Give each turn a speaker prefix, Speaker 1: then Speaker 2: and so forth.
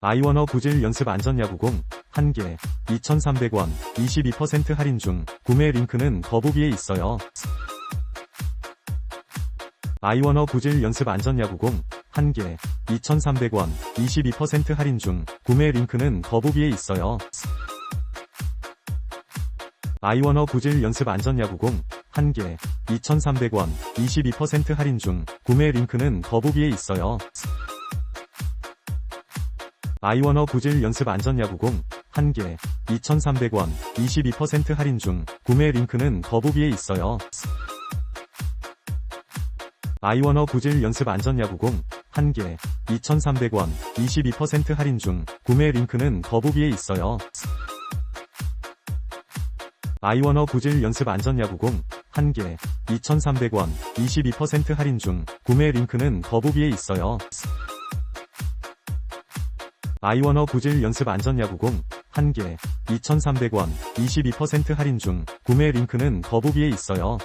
Speaker 1: 아이워너 구질 연습 안전야구공 1개 2,300원 22% 할인 중 구매 링크는 더보기에 있어요. 아이워너 구질 연습 안전야구공 1개 2,300원 22% 할인 중 구매 링크는 더보기에 있어요. 아이워너 구질 연습 안전야구공 1개 2,300원 22% 할인 중 구매 링크는 더보기에 있어요. 아이워너 구질 연습 안전야구공 1개 2,300원 22% 할인 중 구매 링크는 더보기에 있어요. 아이워너 구질 연습 안전야구공 1개 2,300원 22% 할인 중 구매 링크는 더보기에 있어요. 아이워너 구질 연습 안전야구공 1개 2,300원 22% 할인 중 구매 링크는 더보기에 있어요. 아이워너 구질 연습 안전야구공 1개 2,300원 22% 할인 중 구매 링크는 더보기에 있어요.